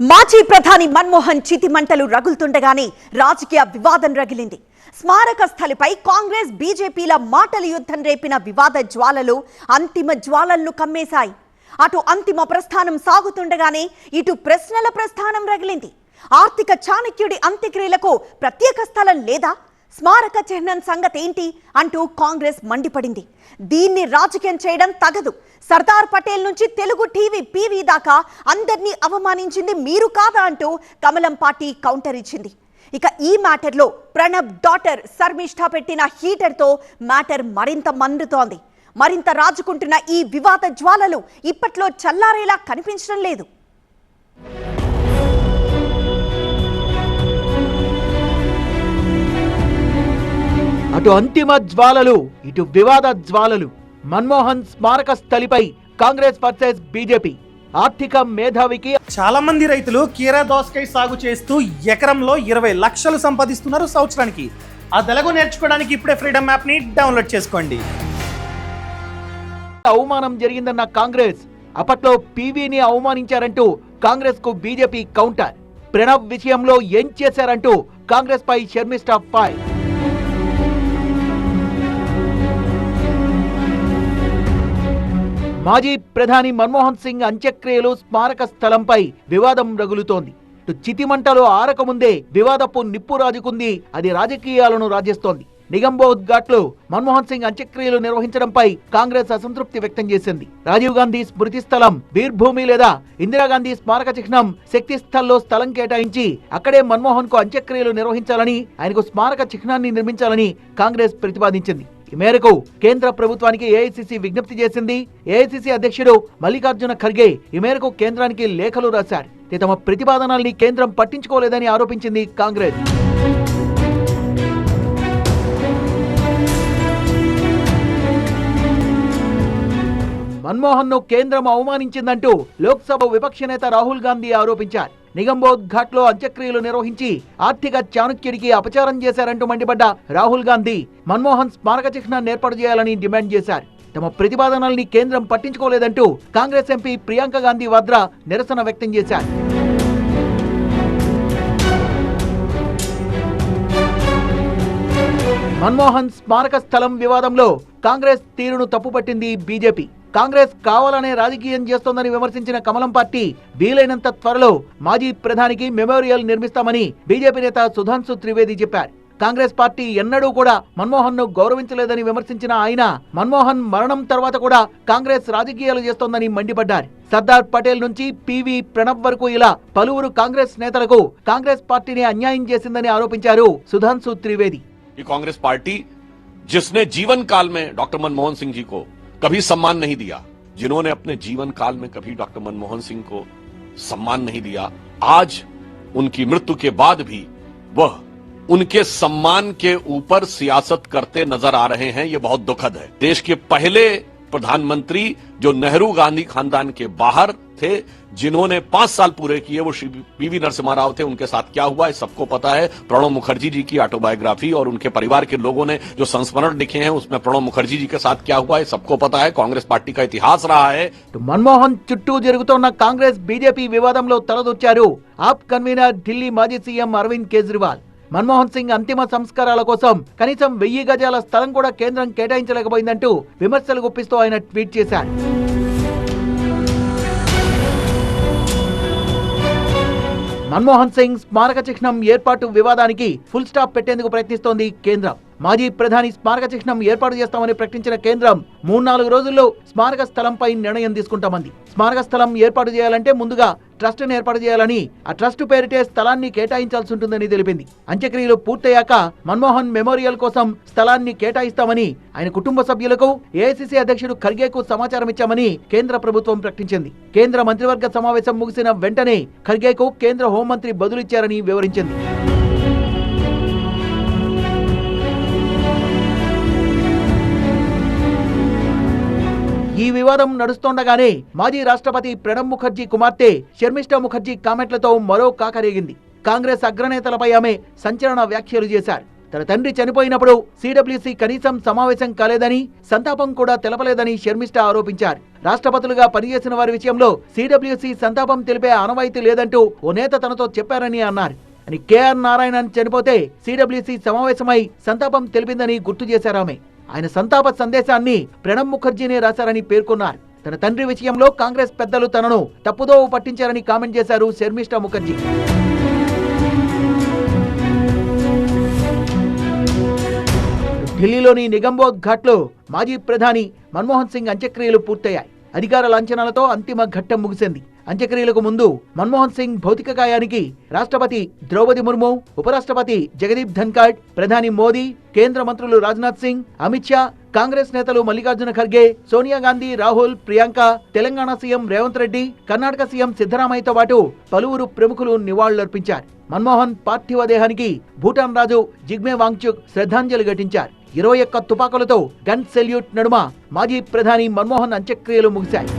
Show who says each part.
Speaker 1: మాజీ ప్రధాని మన్మోహన్ చితి మంటలు రగులుతుండగానే రాజకీయ వివాదం రగిలింది. స్మారక స్థలిపై కాంగ్రెస్ బీజేపీల మాటల యుద్ధం రేపిన వివాద జ్వాలలు అంతిమ జ్వాలలను కమ్మేశాయి. అటు అంతిమ ప్రస్థానం సాగుతుండగానే ఇటు ప్రశ్నల ప్రస్థానం రగిలింది. ఆర్థిక చాణక్యుడి అంత్యక్రియలకు ప్రత్యేక స్థలం లేదా? స్మారక చిహ్నం సంగతి ఏంటి అంటూ కాంగ్రెస్ మండిపడింది. దీన్ని రాజకీయం చేయడం తగదు. సర్దార్ పటేల్ నుంచి తెలుగు టీవీ పీవీ దాకా అందరినీ అవమానించింది మీరు కాదా అంటూ కమలం పార్టీ కౌంటర్ ఇచ్చింది. ఇక ఈ మ్యాటర్లో ప్రణబ్ డాటర్ శర్మిష్ఠ పెట్టిన హీటర్తో మ్యాటర్ మరింత మండుతోంది. మరింత రాజుకుంటున్న ఈ వివాద జ్వాలలు ఇప్పట్లో చల్లారేలా కనిపించడం లేదు.
Speaker 2: అటు అంతిమ జ్వాలలు ఇటు వివాద జ్వాలలు. మన్మోహన్ స్మారక స్థలిపై కాంగ్రెస్ వర్సెస్ బీజేపీ. ఆర్థిక మేధావికి
Speaker 3: చాలా మంది రైతులు కీరా దోసకాయ సాగు చేస్తూ ఎకరంలో ఇరవై లక్షలు సంపాదిస్తున్నారు సంవత్సరానికి. ఆ తెలుగు నేర్చుకోవడానికి ఇప్పుడే ఫ్రీడమ్ యాప్ని డౌన్లోడ్ చేసుకోండి.
Speaker 2: అవమానం జరిగిందన్న కాంగ్రెస్. అప్పట్లో పీవీని అవమానించారంటూ కాంగ్రెస్కు బీజేపీ కౌంటర్. ప్రణబ్ విషయంలో ఏం చేశారంటూ కాంగ్రెస్ పై షర్మిష్ఠ ఫైర్. మాజీ ప్రధాని మన్మోహన్ సింగ్ అంత్యక్రియలు స్మారక స్థలంపై వివాదం రగులుతోంది. చితిమంటలో చితిమంటలు ఆరకముందే వివాదపు నిప్పు రాజుకుంది అది రాజకీయాలను రాజేస్తోంది. నిగంబోధ్ ఘాట్లో మన్మోహన్ సింగ్ అంత్యక్రియలు నిర్వహించడంపై కాంగ్రెస్ అసంతృప్తి వ్యక్తం చేసింది. రాజీవ్ గాంధీ స్మృతి స్థలం వీర్భూమి లేదా ఇందిరాగాంధీ స్మారక చిహ్నం శక్తి స్థల్లో స్థలం కేటాయించి అక్కడే మన్మోహన్కు అంత్యక్రియలు నిర్వహించాలని ఆయనకు స్మారక చిహ్నాన్ని నిర్మించాలని కాంగ్రెస్ ప్రతిపాదించింది. ఈ మేరకు కేంద్ర ప్రభుత్వానికి ఏఐసిసి విజ్ఞప్తి చేసింది. ఏఐసిసి అధ్యక్షుడు మల్లికార్జున ఖర్గే ఈ మేరకు కేంద్రానికి లేఖలు రాశారు. తమ ప్రతిపాదనల్ని కేంద్రం పట్టించుకోలేదని ఆరోపించింది కాంగ్రెస్. మన్మోహన్ను కేంద్రం అవమానించిందంటూ లోక్సభ విపక్ష నేత రాహుల్ గాంధీ ఆరోపించారు. నిగంబోద్ఘాట్లో ఘాట్లో అంత్యక్రియలు నిర్వహించి ఆర్థిక చాణుక్యుడికి అపచారం చేశారంటూ మండిపడ్డ రాహుల్ గాంధీ మన్మోహన్ స్మారక చిహ్నాన్ని ఏర్పాటు చేయాలని డిమాండ్ చేశారు. తమ ప్రతిపాదనల్ని కేంద్రం పట్టించుకోలేదంటూ కాంగ్రెస్ ఎంపీ ప్రియాంక గాంధీ వాద్రా నిరసన వ్యక్తం చేశారు. మన్మోహన్ స్మారక స్థలం వివాదంలో కాంగ్రెస్ తీరును తప్పుపట్టింది బీజేపీ. కాంగ్రెస్ కావాలనే రాజకీయం చేస్తోందని విమర్శించిన కమలం పార్టీ వీలైనంత త్వరలో మాజీ ప్రధానికి మెమోరియల్ నిర్మిస్తామని బీజేపీ నేత సుధాంశు త్రివేది చెప్పారు కాంగ్రెస్ పార్టీ ఎన్నడూ కూడా మన్మోహన్ ను గౌరవించలేదని విమర్శించిన ఆయన మన్మోహన్ మరణం తర్వాత కూడా కాంగ్రెస్ రాజకీయాలు చేస్తోందని మండిపడ్డారు సర్దార్ పటేల్ నుంచి పివి ప్రణబ్ వరకు ఇలా పలువురు కాంగ్రెస్ నేతలకు కాంగ్రెస్ పార్టీని అన్యాయం చేసిందని ఆరోపించారు సుధాంశు త్రివేది
Speaker 4: ये कांग्रेस पार्टी जिसने जीवन काल में डॉक्टर मनमोहन सिंह जी को कभी सम्मान नहीं दिया, जिन्होंने अपने जीवन काल में कभी डॉक्टर मनमोहन सिंह को सम्मान नहीं दिया, आज उनकी मृत्यु के बाद भी वह उनके सम्मान के ऊपर सियासत करते नज़र आ रहे हैं यह बहुत दुखद है। देश के पहले प्रधानमंत्री जो नेहरू गांधी खानदान के बाहर थे जिन्होंने पांच साल पूरे किए वो श्री पीवी नरसिम्हा राव थे उनके साथ क्या हुआ है सबको पता है प्रणब मुखर्जी जी की ऑटोबायोग्राफी और उनके परिवार के लोगों ने जो संस्मरण लिखे हैं उसमें प्रणब मुखर्जी जी के साथ क्या हुआ है सबको पता है कांग्रेस पार्टी का इतिहास रहा है
Speaker 2: ఇటు మన్మోహన్ చుట్టూ జరుగుతోన్న కాంగ్రెస్ బీజేపీ వివాదంలో తలదొచ్చారు ఆప్ కన్వీనర్ ఢిల్లీ మాజీ సీఎం అరవింద్ కేజ్రీవాల్ మన్మోహన్ సింగ్ అంతిమ సంస్కారాల కోసం కనీసం వెయ్యి గజాల స్థలం కూడా కేంద్రం కేటాయించలేకపోయిందంటూ విమర్శలు గుప్పిస్తూ ఆయన ట్వీట్ చేశారు మన్మోహన్ సింగ్ స్మారక చిహ్నం ఏర్పాటు వివాదానికి ఫుల్ స్టాప్ పెట్టేందుకు ప్రయత్నిస్తోంది కేంద్రం. మాజీ ప్రధాని స్మారక చిహ్నం ఏర్పాటు చేస్తామని ప్రకటించిన కేంద్రం మూడు నాలుగు రోజుల్లో స్మారక స్థలంపై నిర్ణయం తీసుకుంటామంది. స్మారక స్థలం ఏర్పాటు చేయాలంటే ముందుగా ట్రస్ట్ను ఏర్పాటు చేయాలని ఆ ట్రస్ట్ పేరిటే స్థలాన్ని కేటాయించాల్సి ఉంటుందని తెలిపింది. అంత్యక్రియలు పూర్తయ్యాక మన్మోహన్ మెమోరియల్ కోసం స్థలాన్ని కేటాయిస్తామని ఆయన కుటుంబ సభ్యులకు ఏఐసిసి అధ్యక్షుడు ఖర్గేకు సమాచారం ఇచ్చామని కేంద్ర ప్రభుత్వం ప్రకటించింది. కేంద్ర మంత్రివర్గ సమావేశం ముగిసిన వెంటనే ఖర్గేకు కేంద్ర హోంమంత్రి బదులిచ్చారని వివరించింది. వివాదం నడుస్తుండగానే మాజీ రాష్ట్రపతి ప్రణబ్ ముఖర్జీ కుమార్తె శర్మిష్ఠ ముఖర్జీ కామెంట్లతో మరో కాకరేగింది. కాంగ్రెస్ అగ్రనేతలపై ఆమె సంచలన వ్యాఖ్యలు చేశారు. తన తండ్రి చనిపోయినప్పుడు సిడబ్ల్యూసీ కనీసం సమావేశం కాలేదని సంతాపం కూడా తెలపలేదని షర్మిష్ట ఆరోపించారు. రాష్ట్రపతులుగా పనిచేసిన వారి విషయంలో సిడబ్ల్యూసీ సంతాపం తెలిపే ఆనవాయితీ లేదంటూ ఓ నేత తనతో చెప్పారని అన్నారు. అని కేఆర్ నారాయణన్ చనిపోతే సిడబ్ల్యూసీ సమావేశమై సంతాపం తెలిపిందని గుర్తు చేశారామె ఆమె. ఆయన సంతాప సందేశాన్ని ప్రణబ్ ముఖర్జీనే రాశారని పేర్కొన్నారు. తన తండ్రి విషయంలో కాంగ్రెస్ పెద్దలు తనను తప్పుదోవ పట్టించారని కామెంట్ చేశారు శర్మిష్ఠ ముఖర్జీ. ఢిల్లీలోని నిగంబోధ్ ఘాట్లో మాజీ ప్రధాని మన్మోహన్ సింగ్ అంత్యక్రియలు పూర్తయ్యాయి. అధికార లాంఛనాలతో అంతిమ ఘట్టం ముగిసింది. అంత్యక్రియలకు ముందు మన్మోహన్ సింగ్ భౌతిక కాయానికి రాష్ట్రపతి ద్రౌపది ముర్ము ఉపరాష్ట్రపతి జగదీప్ ధన్కాడ్ ప్రధాని మోదీ కేంద్ర మంత్రులు రాజ్నాథ్ సింగ్ అమిత్ షా కాంగ్రెస్ నేతలు మల్లికార్జున ఖర్గే సోనియా గాంధీ రాహుల్ ప్రియాంక తెలంగాణ సీఎం రేవంత్ రెడ్డి కర్ణాటక సీఎం సిద్ధరామయ్యతో పాటు పలువురు ప్రముఖులు నివాళులర్పించారు. మన్మోహన్ పార్థివ దేహానికి భూటాన్ రాజు జిగ్మే వాంగ్చుక్ శ్రద్ధాంజలి ఘటించారు. ఇరవై ఒక్క తుపాకులతో గన్ సెల్యూట్ నడుమ మాజీ ప్రధాని మన్మోహన్ అంత్యక్రియలు ముగిశాయి.